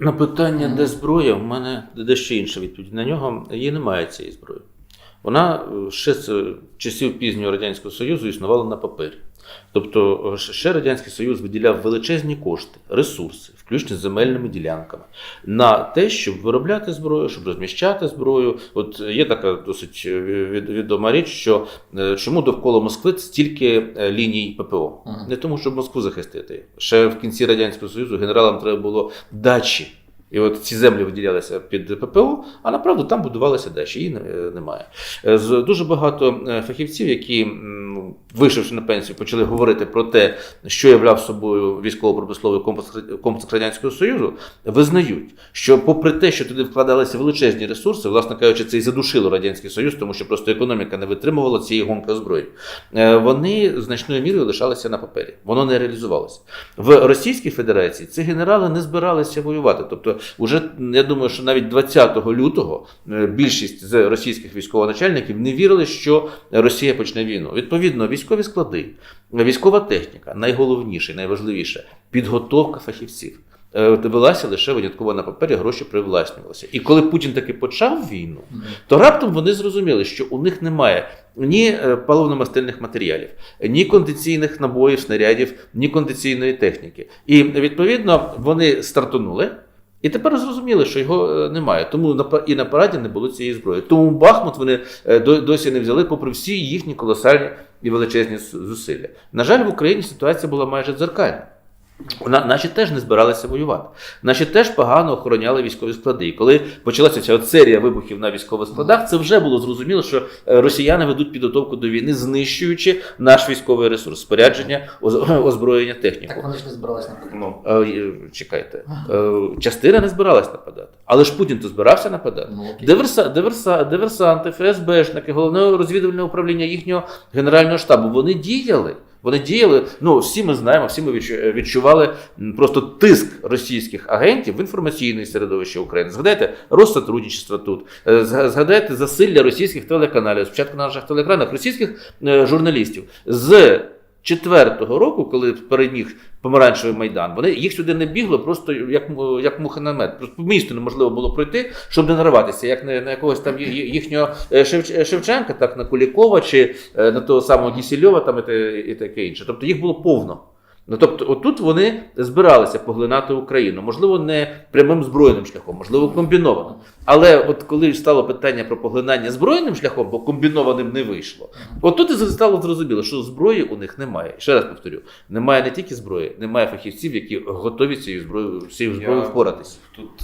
На питання, де зброя, в мене дещо інша відповідь. На нього її немає цієї зброї. Вона е, ще з часів пізнього Радянського Союзу існувала на папері. Тобто е, ще Радянський Союз виділяв величезні кошти, ресурси, включно з земельними ділянками, на те, щоб виробляти зброю, щоб розміщати зброю. От є така досить е, відома річ, що е, чому довкола Москви стільки е, ліній ППО? Не тому, щоб Москву захистити. Ще в кінці Радянського Союзу генералам треба було дачі. І от ці землі виділялися під ППО, а направду там будувалися дачі. Її немає. Е, З дуже багато е, фахівців, які, вийшовши на пенсію, почали говорити про те, що являв собою військово-промисловий комплекс, Радянського Союзу, визнають, що попри те, що туди вкладалися величезні ресурси, власне кажучи, це і задушило Радянський Союз, тому що просто економіка не витримувала цієї гонки. Е, Вони значною мірою лишалися на папері. Воно не реалізувалося. В Російській Федерації ці генерали не збиралися воювати. Тобто, уже я думаю, що навіть 20 лютого е, більшість з російських військовоначальників не вірили, що Росія почне війну. Відповідно, військові склади, військова техніка, найголовніше, найважливіше підготовка фахівців. Е, Велася лише винятково на папері, гроші привласнювалися. І коли Путін таки почав війну, то раптом вони зрозуміли, що у них немає ні е, паливно-мастильних матеріалів, ні кондиційних набоїв, снарядів, ні кондиційної техніки. І відповідно вони стартонули. І тепер зрозуміли, що його е, немає. Тому і на параді не було цієї зброї. Тому Бахмут вони е, досі не взяли, попри всі їхні колосальні і величезні зусилля. На жаль, в Україні ситуація була майже дзеркальна. На- Наші теж не збиралися воювати. Наші теж погано охороняли військові склади. І коли почалася ця от серія вибухів на військових складах, це вже було зрозуміло, що е, росіяни ведуть підготовку до війни, знищуючи наш військовий ресурс, спорядження, оз- озброєння, техніку. Так вони ж не збиралися нападати. Ну, е, чекайте, е, частина не збиралась нападати, але ж Путін то збирався нападати. Ну. Диверса, диверса, диверсанти, ФСБшники, головне розвідувальне управління їхнього генерального штабу. Вони діяли. Вони діяли. Ну всі ми знаємо, всі ми відчу- відчували просто тиск російських агентів в інформаційне середовище України. Згадайте розсотрудничество тут. Е, Згадайте засилля російських телеканалів. Спочатку на наших телекранах російських е, журналістів з. Четвертого року, коли переміг помаранчевий майдан, вони їх сюди не бігло, просто як, як муха на мед. Просто по місту неможливо було пройти, щоб не нарватися, як на, на якогось там їхнього е, е, Шевченка, так на Кулікова чи е, на того самого Кісільова, там і, і таке інше. Тобто їх було повно. Ну тобто, отут вони збиралися поглинати Україну, можливо, не прямим збройним шляхом, можливо, комбіновано. Але от коли стало питання про поглинання збройним шляхом, бо комбінованим не вийшло, от тут і стало зрозуміло, що зброї у них немає. Ще раз повторю: немає не тільки зброї, немає фахівців, які готові цією зброєю цією зброєю впоратись. Тут